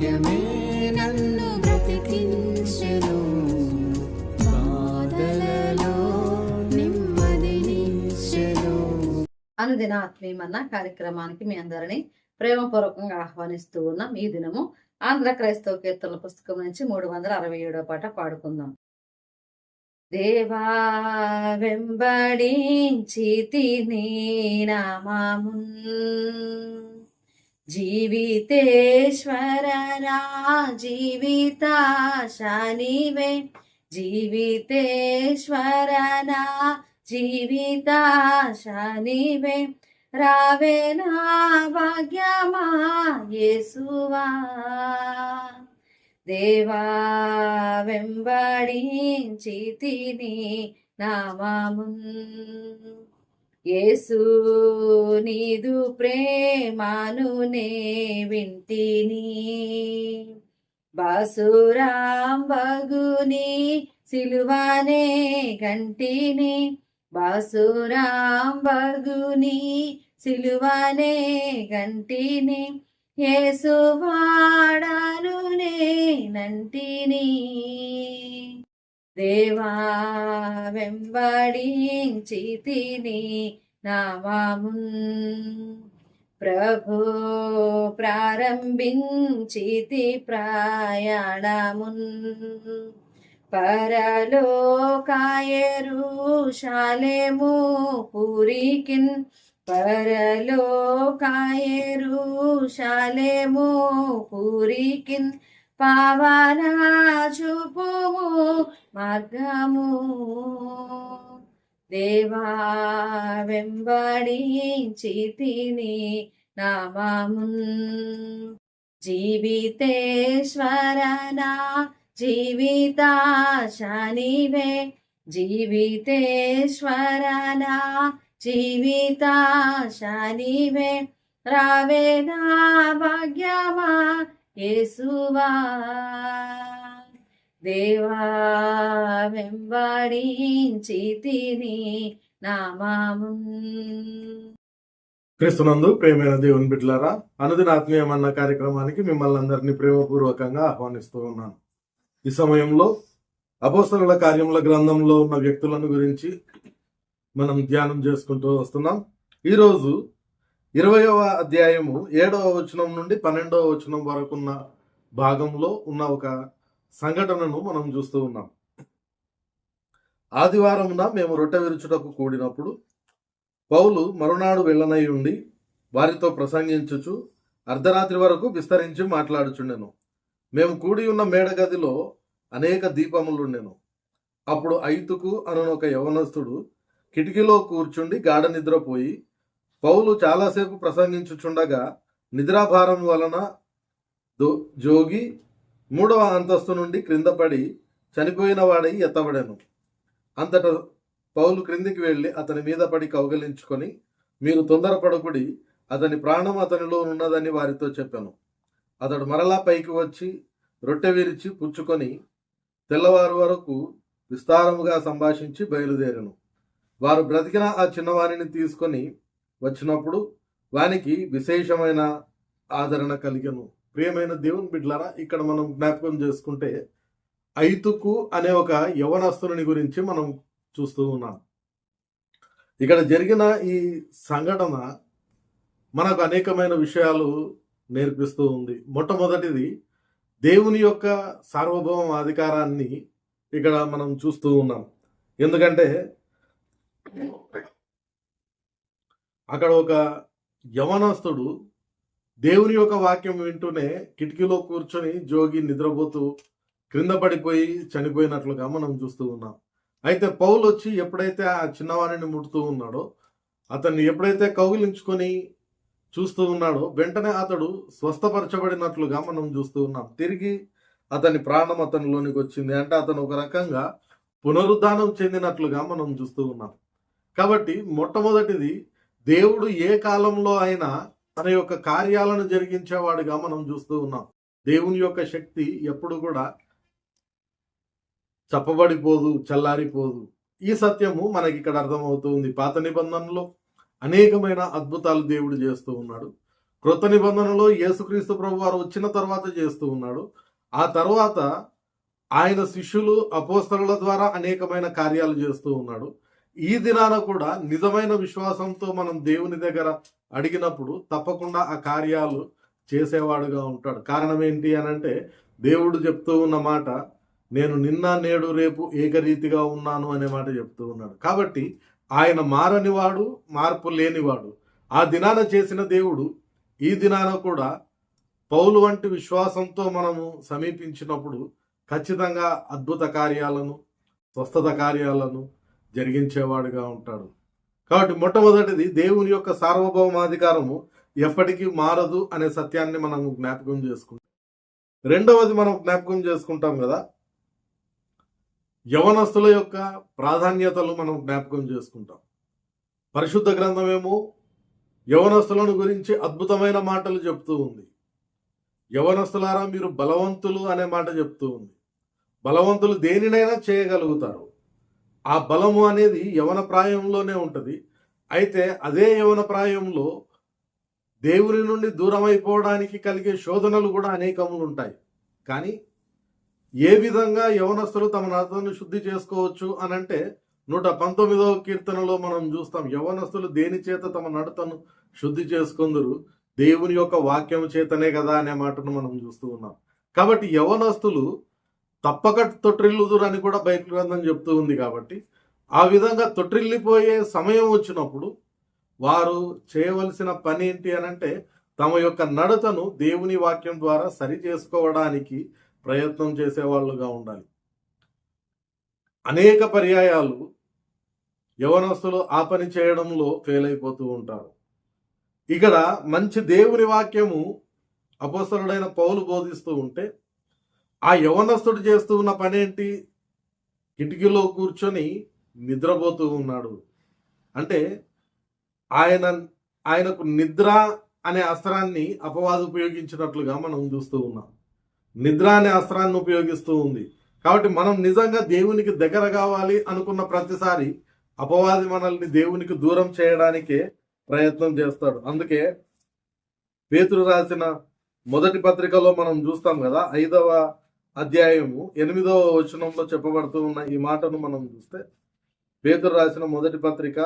వాక్యమే నన్ను బ్రతికించెను. బాధలలో నెమ్మదినిచ్చెను అనుదిన ఆత్మీయమన్న కార్యక్రమానికి మీ అందరినీ ప్రేమపూర్వకంగా ఆహ్వానిస్తూ ఉన్నాం. ఈ దినము ఆంధ్ర క్రైస్తవ కీర్తనల పుస్తకం నుంచి మూడు వందల అరవై ఏడో పాట పాడుకుందాం. దేవా వెంబడించి తిని నామామున్ జీవితేశ్వరరా జీవిత శనివే జీవితేశ్వరనా జీవిత శనివే రావే భాగ్యమా యేసువా. దేవా వెంబడించి తిని నామామున్ యేసు నీదు ప్రేమను నే వింటిని. బాసురాం బగుని సిలువానే గంటిని బాసురాం బగుని సిలువానే గంటిని యేసువాడను నే నంటిని. దేవా వెంబడించి తిని నామామున్. ప్రభు ప్రారంభించితి ప్రయాణమున్. పరలోకాయరుషాలేము పూరికిన్. పరలోకాయరుషాలేము పూరికిన్. పావన చూపుము మార్గము. దేవా వెంబడించితిని నామామున్ జీవితేశ్వరనా జీవిత శనివే. జీవితేశ్వరనా జీవిత శనివే. రావే భాగ్యమా యేసువా దేవా వెంబడించి తిని నామామున్ క్రీస్తునందు ప్రేమైన దేవుని బిడ్డలారా అనుదిన ఆత్మీయమన్న కార్యక్రమానికి మిమ్మల్ని అందరినీ ప్రేమపూర్వకంగా ఆహ్వానిస్తూ ఉన్నాను. ఈ సమయంలో అపోసరుల కార్యముల గ్రంథంలో ఉన్న వ్యక్తులను గురించి మనం ధ్యానం చేసుకుంటూ వస్తున్నాం. ఈరోజు ఇరవయవ అధ్యాయము ఏడవ వచనం నుండి పన్నెండవ వచనం వరకు ఉన్న భాగంలో ఉన్న ఒక సంఘటనను మనం చూస్తూ ఉన్నాం. ఆదివారమున మేము రొట్టె విరుచుటకు కూడినప్పుడు పౌలు మరునాడు వెళ్ళనై ఉండి వారితో ప్రసంగించుచు అర్ధరాత్రి వరకు విస్తరించి మాట్లాడుచుండెను. మేము కూడి ఉన్న మేడగదిలో అనేక దీపములుండెను. అప్పుడు ఐతుకు అనున ఒక యవనస్తుడు కిటికీలో కూర్చుండి గాఢ నిద్రపోయి పౌలు చాలాసేపు ప్రసంగించుచుండగా నిద్రాభారం వలన దో- జోగి మూడవ అంతస్తు నుండి క్రిందపడి చనిపోయిన వాడై ఎత్తబడెను. అంతట పౌలు క్రిందికి వెళ్ళి అతని మీద పడి కౌగలించుకొని మీరు తొందరపడకుడి అతని ప్రాణం అతనిలో ఉన్నదని వారితో చెప్పాను. అతడు మరలా పైకి వచ్చి రొట్టె విరిచి పుచ్చుకొని తెల్లవారు వరకు విస్తారముగా సంభాషించి బయలుదేరను. వారు బ్రతికిన ఆ చిన్నవారిని తీసుకొని వచ్చినప్పుడు వానికి విశేషమైన ఆదరణ కలిగను. ప్రియమైన దేవుని బిడ్డలారా ఇక్కడ మనం జ్ఞాపకం చేసుకుంటే ఐతుకు అనే ఒక యవనస్తుని గురించి మనం చూస్తూ ఉన్నాం. ఇక్కడ జరిగిన ఈ సంఘటన మనకు అనేకమైన విషయాలు నేర్పిస్తూ ఉంది. మొట్టమొదటిది దేవుని యొక్క సార్వభౌమ అధికారాన్ని ఇక్కడ మనం చూస్తూ ఉన్నాం. ఎందుకంటే అక్కడ ఒక యవనస్తుడు దేవుని యొక్క వాక్యం వింటూనే కిటికీలో కూర్చొని జోగి నిద్రపోతూ క్రింద పడిపోయి చనిపోయినట్లుగా మనం చూస్తూ ఉన్నాం. అయితే పౌలు వచ్చి ఎప్పుడైతే ఆ చిన్నవాణిని ముడుతూ ఉన్నాడో అతన్ని ఎప్పుడైతే కౌగిలించుకొని చూస్తూ ఉన్నాడో వెంటనే అతడు స్వస్థపరచబడినట్లుగా మనం చూస్తూ ఉన్నాం. తిరిగి అతని ప్రాణం అతనిలోనికి వచ్చింది అంటే అతను ఒక రకంగా పునరుద్ధానం చెందినట్లుగా మనం చూస్తూ ఉన్నాం. కాబట్టి మొట్టమొదటిది దేవుడు ఏ కాలంలో అయినా తన యొక్క కార్యాలను జరిగించేవాడుగా మనం చూస్తూ ఉన్నాం. దేవుని యొక్క శక్తి ఎప్పుడు కూడా చెప్పబడిపోదు చల్లారిపోదు. ఈ సత్యము మనకి ఇక్కడ అర్థమవుతుంది పాత నిబంధనలో అనేకమైన అద్భుతాలు దేవుడు చేస్తూ ఉన్నాడు. క్రొత్త నిబంధనలో యేసుక్రీస్తు ప్రభు వారు వచ్చిన తర్వాత చేస్తూ ఉన్నాడు. ఆ తర్వాత ఆయన శిష్యులు అపోస్తరుల ద్వారా అనేకమైన కార్యాలు చేస్తూ ఉన్నాడు. ఈ దినాన కూడా నిజమైన విశ్వాసంతో మనం దేవుని దగ్గర అడిగినప్పుడు తప్పకుండా ఆ కార్యాలు చేసేవాడుగా ఉంటాడు. కారణం ఏంటి అని అంటే దేవుడు చెప్తూ ఉన్న మాట నేను నిన్న నేడు రేపు ఏకరీతిగా ఉన్నాను అనే మాట చెప్తూ ఉన్నాడు. కాబట్టి ఆయన మారనివాడు మార్పు లేనివాడు ఆ దినాన చేసిన దేవుడు ఈ దినాన కూడా పౌలు వంటి విశ్వాసంతో మనము సమీపించినప్పుడు ఖచ్చితంగా అద్భుత కార్యాలను స్వస్థత కార్యాలను జరిగించేవాడుగా ఉంటాడు. కాబట్టి మొట్టమొదటిది దేవుని యొక్క సార్వభౌమాధికారము ఎప్పటికీ మారదు అనే సత్యాన్ని మనం జ్ఞాపకం చేసుకుంటాం. రెండవది మనం జ్ఞాపకం చేసుకుంటాం కదా యవనస్తుల యొక్క ప్రాధాన్యతలు మనం జ్ఞాపకం చేసుకుంటాం. పరిశుద్ధ గ్రంథమేమో యవనస్తులను గురించి అద్భుతమైన మాటలు చెప్తూ ఉంది. యవనస్తులారా మీరు బలవంతులు అనే మాట చెప్తూ ఉంది. బలవంతులు దేనినైనా చేయగలుగుతారు. ఆ బలము అనేది యవన ప్రాయంలోనే ఉంటుంది. అయితే అదే యవన ప్రాయంలో దేవుని నుండి దూరం అయిపోవడానికి కలిగే శోధనలు కూడా అనేకములు ఉంటాయి. కానీ ఏ విధంగా యవనస్తులు తమ నడతను శుద్ధి చేసుకోవచ్చు అని అంటే నూట పంతొమ్మిదవ కీర్తనలో మనం చూస్తాం యవనస్తులు దేని చేత తమ నడతను శుద్ధి చేసుకుందరు? దేవుని యొక్క వాక్యం చేతనే కదా అనే మాటను మనం చూస్తూ ఉన్నాం. కాబట్టి యవనస్తులు తప్పక తొట్టిల్లుదురు అని కూడా బైబిల్ గ్రంథం చెప్తూ ఉంది కాబట్టి ఆ విధంగా తొట్టిల్లిపోయే సమయం వచ్చినప్పుడు వారు చేయవలసిన పని ఏంటి అని అంటే తమ యొక్క నడతను దేవుని వాక్యం ద్వారా సరి చేసుకోవడానికి ప్రయత్నం చేసేవాళ్ళుగా ఉండాలి. అనేక పర్యాయాలు యవనస్తులు ఆ పని చేయడంలో ఫెయిల్ అయిపోతూ ఉంటారు. ఇక్కడ మంచి దేవుని వాక్యము అపోసరుడైన పౌలు బోధిస్తూ ఉంటే ఆ యవనస్తుడు చేస్తూ ఉన్న పని కిటికీలో కూర్చొని నిద్రపోతూ ఉన్నాడు. అంటే ఆయన ఆయనకు నిద్ర అనే అస్త్రాన్ని అపవాదు ఉపయోగించినట్లుగా మనం చూస్తూ ఉన్నాం. నిద్ర అనే అస్త్రాన్ని ఉపయోగిస్తూ ఉంది. కాబట్టి మనం నిజంగా దేవునికి దగ్గర కావాలి అనుకున్న ప్రతిసారి అపవాది మనల్ని దేవునికి దూరం చేయడానికే ప్రయత్నం చేస్తాడు. అందుకే పేతురు రాసిన మొదటి పత్రికలో మనం చూస్తాం కదా ఐదవ అధ్యాయము ఎనిమిదవ వచనంలో చెప్పబడుతూ ఉన్న ఈ మాటను మనం చూస్తే పేదరు రాసిన మొదటి పత్రిక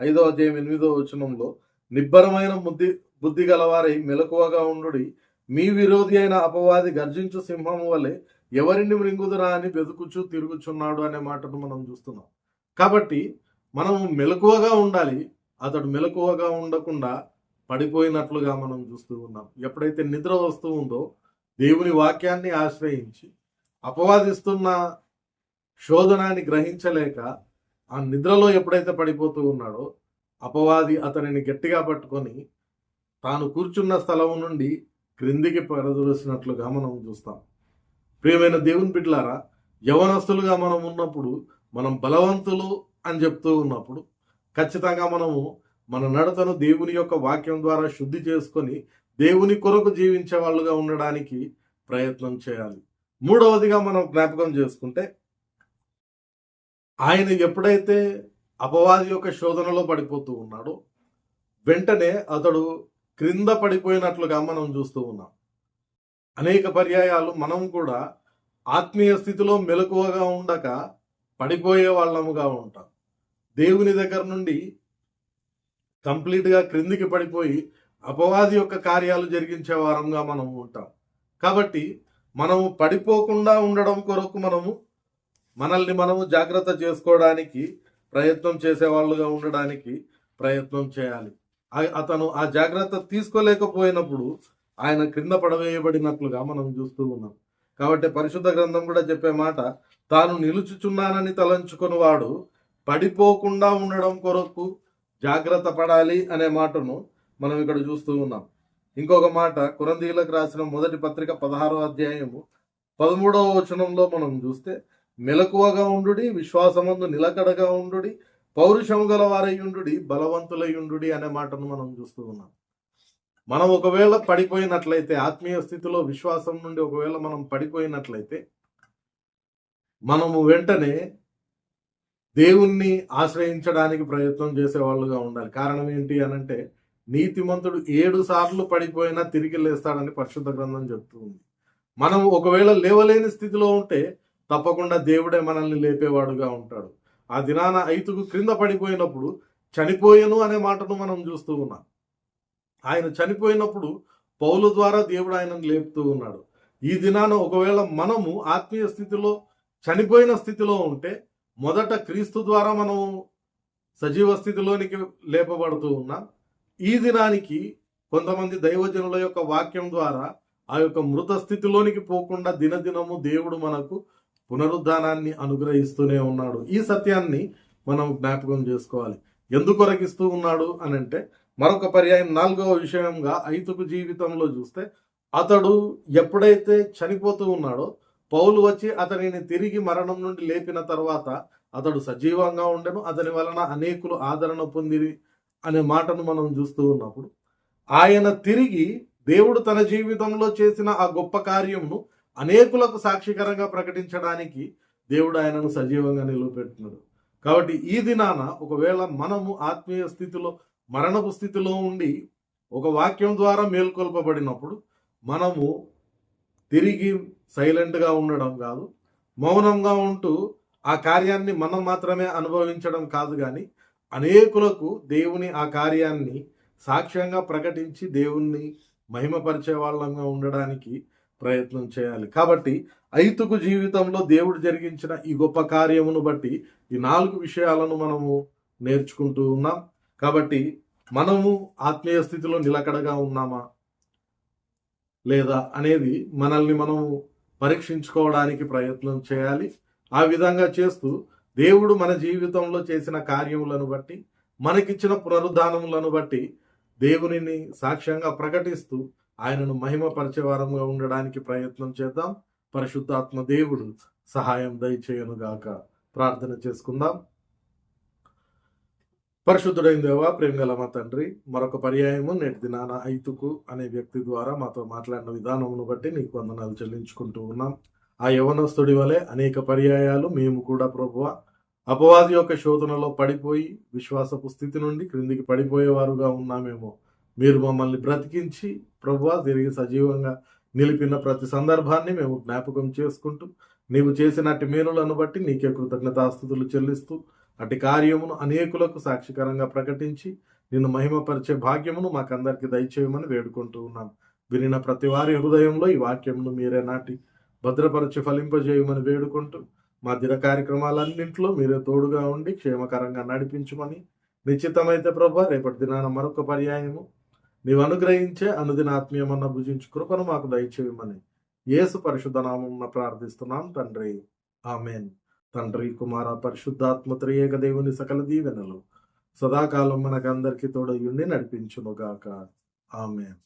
ఐదవ అధ్యాయం ఎనిమిదవ వచనంలో నిబ్బరమైన బుద్ధి బుద్ధి గలవారై మెలకువగా ఉండుడి. మీ విరోధి అయిన అపవాది గర్జించు సింహము వలె ఎవరిని మృంగుదురా అని వెతుకుచు తిరుగుచున్నాడు అనే మాటను మనం చూస్తున్నాం. కాబట్టి మనం మెలకువగా ఉండాలి. అతడు మెలకువగా ఉండకుండా పడిపోయినట్లుగా మనం చూస్తూ ఉన్నాం. ఎప్పుడైతే నిద్ర వస్తూ ఉందో దేవుని వాక్యాన్ని ఆశ్రయించి అపవాదిస్తున్న శోధనాన్ని గ్రహించలేక ఆ నిద్రలో ఎప్పుడైతే పడిపోతూ ఉన్నాడో అపవాది అతనిని గట్టిగా పట్టుకొని తాను కూర్చున్న స్థలం నుండి క్రిందికి పడదూసినట్లుగా మనం చూస్తాం. ప్రియమైన దేవుని బిడ్డలారా యవనస్తులుగా మనం ఉన్నప్పుడు మనం బలవంతులు అని చెప్తూ ఉన్నప్పుడు ఖచ్చితంగా మనము మన నడతను దేవుని యొక్క వాక్యం ద్వారా శుద్ధి చేసుకొని దేవుని కొరకు జీవించే వాళ్ళుగా ఉండడానికి ప్రయత్నం చేయాలి. మూడవదిగా మనం జ్ఞాపకం చేసుకుంటే ఆయన ఎప్పుడైతే అపవాది యొక్క శోధనలో పడిపోతూ ఉన్నాడో వెంటనే అతడు క్రింద పడిపోయినట్లుగా మనం చూస్తూ ఉన్నాం. అనేక పర్యాయాలు మనం కూడా ఆత్మీయ స్థితిలో మెలకువగా ఉండక పడిపోయే వాళ్ళముగా ఉంటాం. దేవుని దగ్గర నుండి కంప్లీట్గా క్రిందికి పడిపోయి అపవాది యొక్క కార్యాలు జరిగించే వారంగా మనం ఉంటాం. కాబట్టి మనము పడిపోకుండా ఉండడం కొరకు మనము మనల్ని మనము జాగ్రత్త చేసుకోవడానికి ప్రయత్నం చేసేవాళ్ళుగా ఉండడానికి ప్రయత్నం చేయాలి. ఆ- అతను ఆ జాగ్రత్త తీసుకోలేకపోయినప్పుడు ఆయన క్రింద పడవేయబడినట్లుగా మనం చూస్తూ ఉన్నాం. కాబట్టి పరిశుద్ధ గ్రంథం కూడా చెప్పే మాట తాను నిలుచుచున్నానని తలంచుకొని వాడు పడిపోకుండా ఉండడం కొరకు జాగ్రత్త పడాలి అనే మాటను మనం ఇక్కడ చూస్తూ ఉన్నాం. ఇంకొక మాట కురందీలకు రాసిన మొదటి పత్రిక పదహారో అధ్యాయము పదమూడవ వచనంలో మనం చూస్తే మెలకువగా ఉండుడి విశ్వాసమందు నిలకడగా ఉండుడి పౌరుషము గల వారయ్యుండు బలవంతులయ్యుండు అనే మాటను మనం చూస్తూ ఉన్నాం. మనం ఒకవేళ పడిపోయినట్లయితే ఆత్మీయ స్థితిలో విశ్వాసం నుండి ఒకవేళ మనం పడిపోయినట్లయితే మనము వెంటనే దేవుణ్ణి ఆశ్రయించడానికి ప్రయత్నం చేసే వాళ్ళుగా ఉండాలి. కారణం ఏంటి అనంటే నీతిమంతుడు ఏడు సార్లు పడిపోయినా తిరిగి లేస్తాడని పరిశుద్ధ గ్రంథం చెప్తుంది మనం ఒకవేళ లేవలేని స్థితిలో ఉంటే తప్పకుండా దేవుడే మనల్ని లేపేవాడుగా ఉంటాడు. ఆ దినాన ఐతుకు క్రింద పడిపోయినప్పుడు చనిపోయెను అనే మాటను మనం చూస్తూ ఉన్నాం. ఆయన చనిపోయినప్పుడు పౌలు ద్వారా దేవుడు ఆయనను లేపుతూ ఉన్నాడు. ఈ దినాన ఒకవేళ మనము ఆత్మీయ స్థితిలో చనిపోయిన స్థితిలో ఉంటే మొదట క్రీస్తు ద్వారా మనము సజీవ స్థితిలోనికి లేపబడుతూ ఉన్నాం. ఈ దినానికి కొంతమంది దైవజనుల యొక్క వాక్యం ద్వారా ఆ యొక్క మృత స్థితిలోనికి పోకుండా దినదినము దేవుడు మనకు పునరుద్ధానాన్ని అనుగ్రహిస్తూనే ఉన్నాడు. ఈ సత్యాన్ని మనం జ్ఞాపకం చేసుకోవాలి. ఎందుకొరకిస్తూ ఉన్నాడు అని అంటే మరొక పర్యాయం నాలుగవ విషయంగా ఐతుకు జీవితంలో చూస్తే అతడు ఎప్పుడైతే చనిపోతూ ఉన్నాడో పౌలు వచ్చి అతనిని తిరిగి మరణం నుండి లేపిన తర్వాత అతడు సజీవంగా ఉండెను. అతని వలన అనేకులు ఆదరణ పొందిరి. అనే మాటను మనం చూస్తూ ఉన్నప్పుడు ఆయన తిరిగి దేవుడు తన జీవితంలో చేసిన ఆ గొప్ప కార్యమును అనేకులకు సాక్షికరంగా ప్రకటించడానికి దేవుడు ఆయనను సజీవంగా నిలవబెట్టినాడు కాబట్టి ఈ దినాన ఒకవేళ మనము ఆత్మీయ స్థితిలో మరణపు స్థితిలో ఉండి ఒక వాక్యం ద్వారా మేల్కొల్పబడినప్పుడు మనము తిరిగి సైలెంట్గా ఉండడం కాదు మౌనంగా ఉంటూ ఆ కార్యాన్ని మనం మాత్రమే అనుభవించడం కాదు కానీ అనేకులకు దేవుని ఆ కార్యాన్ని సాక్ష్యంగా ప్రకటించి దేవుణ్ణి మహిమపరిచే వాళ్ళంగా ఉండడానికి ప్రయత్నం చేయాలి. కాబట్టి ఐతుకు జీవితంలో దేవుడు జరిగించిన ఈ గొప్ప కార్యమును బట్టి ఈ నాలుగు విషయాలను మనము నేర్చుకుంటూ ఉన్నాం. కాబట్టి మనము ఆత్మీయ స్థితిలో నిలకడగా ఉన్నామా? లేదా అనేది మనల్ని మనము పరీక్షించుకోవడానికి ప్రయత్నం చేయాలి. ఆ విధంగా చేస్తూ దేవుడు మన జీవితంలో చేసిన కార్యములను బట్టి మనకిచ్చిన పునరుద్ధానములను బట్టి దేవునిని సాక్ష్యంగా ప్రకటిస్తూ ఆయనను మహిమపరిచే వారంగా ఉండడానికి ప్రయత్నం చేద్దాం. పరిశుద్ధాత్మ దేవుడు సహాయం దయచేయనుగాక. ప్రార్థన చేసుకుందాం. పరిశుద్ధుడైన దేవా ప్రేమగల మా తండ్రి మరొక పర్యాయము నేటి దినాన ఐతుకు అనే వ్యక్తి ద్వారా మాతో మాట్లాడిన విధానమును బట్టి నీకు వందనాలు చెల్లించుకుంటూ ఉన్నాం. ఆ యవనస్తుడి వలె అనేక పర్యాయాలు మేము కూడా ప్రభువ. అపవాది యొక్క శోధనలో పడిపోయి విశ్వాసపు స్థితి నుండి క్రిందికి పడిపోయేవారుగా ఉన్నామేమో. మీరు మమ్మల్ని బ్రతికించి ప్రభువ తిరిగి సజీవంగా నిలిపిన ప్రతి సందర్భాన్ని మేము జ్ఞాపకం చేసుకుంటూ నీవు చేసినట్టి మేలులను బట్టి నీకే కృతజ్ఞతాస్థుతులు చెల్లిస్తూ అటు కార్యమును అనేకులకు సాక్షికరంగా ప్రకటించి నిన్ను మహిమపరిచే భాగ్యమును మాకందరికి దయచేయమని వేడుకుంటూ ఉన్నాం. వినిన ప్రతి వారి హృదయంలో ఈ వాక్యమును మీరే నాటి భద్రపరచి ఫలింపజేయమని వేడుకుంటూ మా దిన కార్యక్రమాలన్నింటిలో మీరే తోడుగా ఉండి క్షేమకరంగా నడిపించమని నిశ్చితమైతే ప్రభా రేపటి దినాన మరొక పర్యాయము. నీవు అనుగ్రహించే అనుదిన ఆత్మీయమన్న భుజించు కృపను మాకు దయచేయమని యేసు పరిశుద్ధనామం ప్రార్థిస్తున్నాం తండ్రి. ఆమెన్. తండ్రి కుమార పరిశుద్ధాత్మ త్రియేక దేవుని సకల దీవెనలు సదాకాలం మనకందరికీ తోడయుండి నడిపించునుగాక ఆమెన్.